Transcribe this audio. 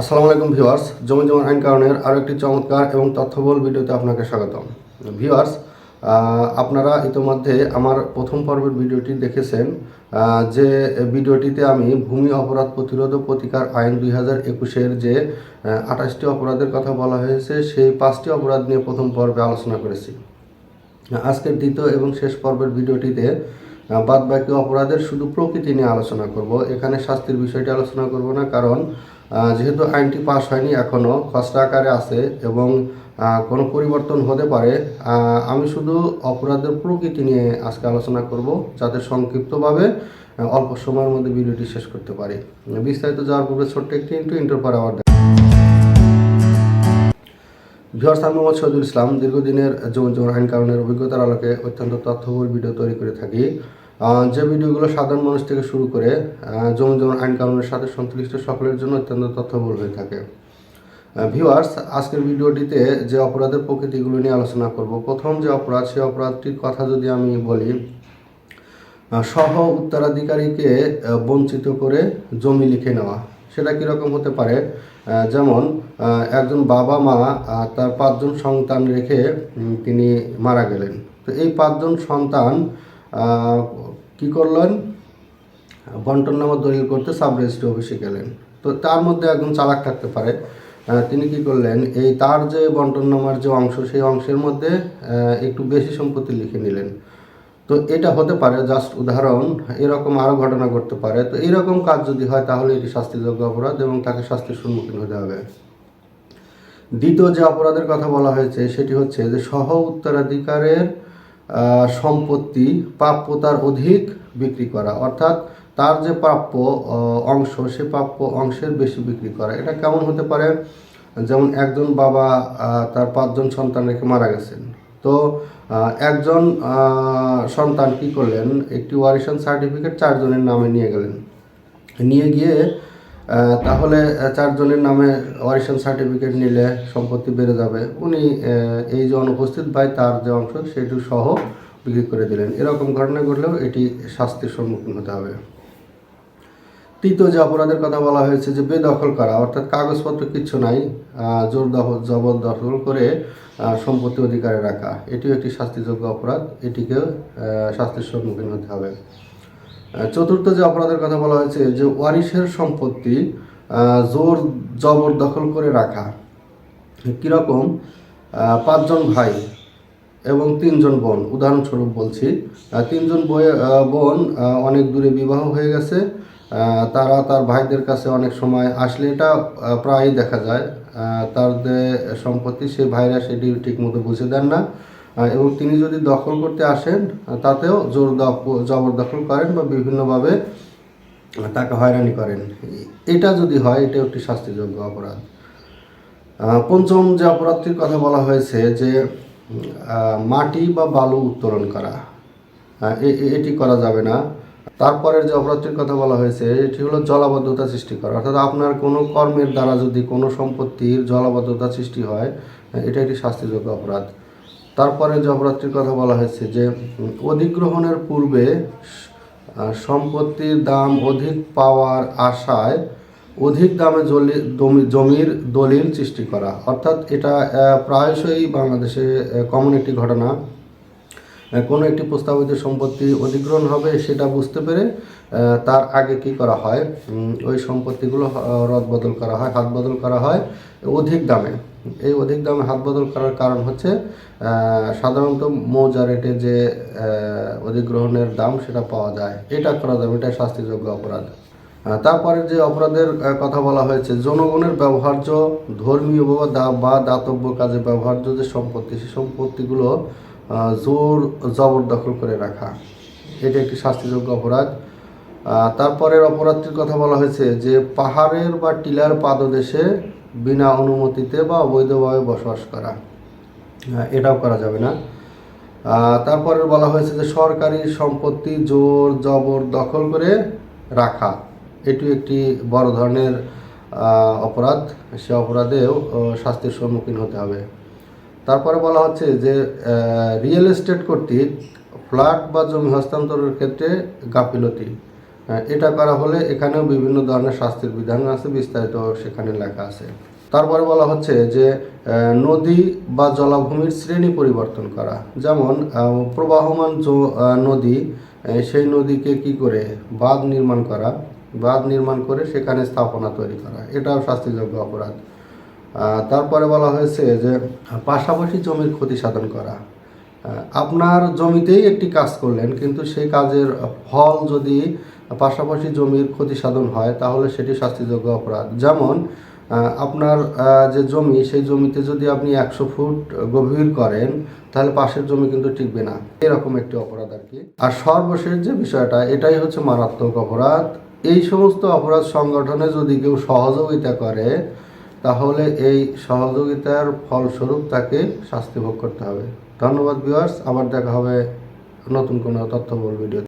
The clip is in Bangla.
আসসালামু আলাইকুম ভিউয়ার্স জমি জমা আইন কারণের আরও একটি চমৎকার এবং তথ্যবল ভিডিওতে আপনাকে স্বাগতম। ভিউয়ার্স আপনারা ইতিমধ্যে আমার প্রথম পর্বের ভিডিওটি দেখেছেন যে ভিডিওটিতে আমি ভূমি অপরাধ প্রতিরোধ ও প্রতিকার আইন দুই হাজার একুশের যে আঠাশটি অপরাধের কথা বলা হয়েছে, সেই পাঁচটি অপরাধ নিয়ে প্রথম পর্বে আলোচনা করেছি। আজকের দ্বিতীয় এবং শেষ পর্বের ভিডিওটিতে বাদ বাকি অপরাধের শুধু প্রকৃতি নিয়ে আলোচনা করব, এখানে শাস্তির বিষয়টি আলোচনা করব না, কারণ যেহেতু আইনটি পাশ হয়নি এখনও খসড়া আকারে আছে এবং কোনো পরিবর্তন হতে পারে আমি শুধু অপরাধের প্রকৃতি নিয়ে আজকে আলোচনা করব, যাতে সংক্ষিপ্তভাবে অল্প সময়ের মধ্যে ভিডিওটি শেষ করতে পারি। বিস্তারিত যাওয়ার পূর্বে ছোট্ট একটি ইন্টু ইন্টার পরে আবার আমি মোহাম্মদ শহীদুল ইসলাম। দীর্ঘদিনের জমি জমা আইন কারণের অভিজ্ঞতার আলোকে অত্যন্ত তথ্যবহুল ভিডিও তৈরি করে থাকি। যে ভিডিওগুলো সাধারণ মানুষ থেকে শুরু করে আহ, জমি আইন কারণের সাথে সংশ্লিষ্ট সকলের জন্য অত্যন্ত তথ্যবহুল হয়ে থাকে। ভিউয়ার্স আজকের ভিডিওটিতে যে অপরাধের প্রকৃতিগুলো নিয়ে আলোচনা করব। প্রথম যে অপরাধ সেই অপরাধটির কথা যদি আমি বলি সহ উত্তরাধিকারীকে বঞ্চিত করে জমি লিখে নেওয়া। সেটা কীরকম হতে পারে? যেমন একজন বাবা মা তার পাঁচজন সন্তান রেখে তিনি মারা গেলেন। তো এই পাঁচজন সন্তান কি করলেন? বন্টন নামা দলিল করতে সাব রেজিস্ট্রি অফিসে গেলেন। তো তার মধ্যে একজন চালাক থাকতে পারে। তিনি কি করলেন? এই তার যে বন্টন নামার যে অংশ, সেই অংশের মধ্যে একটু বেশি সম্পত্তি লিখে নিলেন। তো এটা হতে পারে, জাস্ট উদাহরণ, এরকম আরও ঘটনা ঘটতে পারে। তো এরকম কাজ যদি হয়, তাহলে এটি শাস্তিযোগ্য অপরাধ এবং তাকে শাস্তির সম্মুখীন হতে হবে। দ্বিতীয় যে অপরাধের কথা বলা হয়েছে, সেটি হচ্ছে যে সহ উত্তরাধিকারের সম্পত্তি প্রাপ্যতার অধিক বিক্রি করা। অর্থাৎ তার যে প্রাপ্য অংশ, সে প্রাপ্য অংশের বেশি বিক্রি করা। এটা কেমন হতে পারে? যেমন একজন বাবা তার পাঁচজন সন্তান রেখে মারা গেছেন। তো একজন সন্তান কি করলেন? একটি ওয়ারিশন সার্টিফিকেট চারজনের নামে নিয়ে গেলেন। নিয়ে গিয়ে তাহলে চারজনের নামে ওয়ারিশন সার্টিফিকেট নিলে সম্পত্তি বেড়ে যাবে। উনি এই যে অনুপস্থিত ভাই, তার যে অংশ, সেটু সহ বিক্রি করে দিলেন। এরকম ঘটনা ঘটলেও এটি শাস্তির সম্মুখীন হতে হবে। তৃতীয় যে অপরাধের কথা বলা হয়েছে যে বেদখল করা, অর্থাৎ কাগজপত্র কিচ্ছু নাই জোর দখল করে সম্পত্তি অধিকারে রাখা, এটিও একটি শাস্তিযোগ্য অপরাধ, এটিকেও শাস্তির সম্মুখীন হতে হবে। চতুর্থ যে অপরাধের কথা বলা হয়েছে, যে ওয়ারিশের সম্পত্তি জোর জবর দখল করে রাখা। কীরকম? পাঁচজন ভাই এবং তিনজন বোন। উদাহরণস্বরূপ বলছি তিনজন বোন অনেক দূরে বিবাহ হয়ে গেছে। তারা তার ভাইদের কাছে অনেক সময় আসলে এটা প্রায়ই দেখা যায়। তার সম্পত্তি সে ভাইরা সেটি ঠিকমতো বুঝে দেন না। এবং তিনি যদি দখল করতে আসেন তাতেও জোর দখ- জবরদখল করেন বা বিভিন্নভাবে তাকে হয়রানি করেন। এটা যদি হয় এটা একটি শাস্তিযোগ্য অপরাধ। পঞ্চম যে অপরাধটির কথা বলা হয়েছে যে মাটি বা বালু উত্তোলন করা এটি করা যাবে না। তারপরের যে অপরাধটির কথা বলা হয়েছে, এটি হলো জলাবদ্ধতা সৃষ্টি করা। অর্থাৎ আপনার কোনো কর্মের দ্বারা যদি কোনো সম্পত্তির জলাবদ্ধতা সৃষ্টি হয় এটা একটি শাস্তিযোগ্য অপরাধ। তারপরে জবরাত্রির কথা বলা হয়েছে যে অধিগ্রহণের পূর্বে সম্পত্তির দাম অধিক পাওয়ার আশায় অধিক দামে জমির দলিল সৃষ্টি করা। অর্থাৎ এটা প্রায়শই বাংলাদেশে কমন একটি ঘটনা। কোনো একটি প্রস্তাবিত সম্পত্তি অধিগ্রহণ হবে সেটা বুঝতে পেরে তার আগে কি করা হয়? ওই সম্পত্তিগুলো রদ বদল করা হয়, হাত বদল করা হয় অধিক দামে। এই অধিক দামে হাত বদল করার কারণ হচ্ছে সাধারণত মৌজা রেটে যে অধিগ্রহণের দাম সেটা পাওয়া যায়। এটা করা যাবে এটা শাস্তিযোগ্য অপরাধ। তারপরে যে অপরাধের কথা বলা হয়েছে, জনগণের ব্যবহার্য ধর্মীয় বা দাতব্য কাজে ব্যবহার্য যে সম্পত্তি, সেই সম্পত্তিগুলো জোর জবরদখল করে রাখা। এটা একটি শাস্তিযোগ্য অপরাধ। তারপরের অপরাধটির কথা বলা হয়েছে যে, পাহাড়ের বা টিলার পাদদেশে বিনা অনুমতিতে বা অবৈধভাবে বসবাস করা। আহ, এটাও করা যাবে না। তারপরে বলা হয়েছে যে সরকারি সম্পত্তি জোর জবর দখল করে রাখা এটি একটি বড় ধরনের অপরাধ। সে অপরাধেও শাস্তির সম্মুখীন হতে হবে। তারপরে বলা হচ্ছে যে রিয়েল এস্টেট কর্তৃক ফ্ল্যাট বা জমি হস্তান্তরের ক্ষেত্রে গাফিলতি। এটা করা হলে এখানেও বিভিন্ন ধরনের শাস্তির বিধান আছে, বিস্তারিত সেখানে লেখা আছে। তারপরে বলা হচ্ছে যে নদী বা জলাভূমির শ্রেণি পরিবর্তন করা। যেমন প্রবাহমান নদী সেই নদীকে কি করে? বাঁধ নির্মাণ করা। বাঁধ নির্মাণ করে সেখানে স্থাপনা তৈরি করা। এটাও শাস্তিযোগ্য অপরাধ। তারপরে বলা হয়েছে যে, পাশাপাশি জমির ক্ষতি সাধন করা। আপনার জমিতেই একটি কাজ করলেন, কিন্তু সেই কাজের ফল যদি পাশাপাশি জমির ক্ষতি সাধন হয়, তাহলে সেটি শাস্তিযোগ্য অপরাধ। যেমন আপনার যে জমি, সেই জমিতে যদি আপনি একশো ফুট গভীর করেন, তাহলে পাশের জমি কিন্তু টিকবে না। এরকম একটি অপরাধ আর কি। আর সর্বশেষ যে বিষয়টা, এটাই হচ্ছে মারাত্মক অপরাধ। এই সমস্ত অপরাধ সংগঠনে যদি কেউ সহযোগিতা করে, তাহলে এই সহযোগিতার ফলস্বরূপ তাকে শাস্তি ভোগ করতে হবে। ধন্যবাদ ভিউয়ার্স আবার দেখা হবে নতুন কোনো তথ্যবল ভিডিও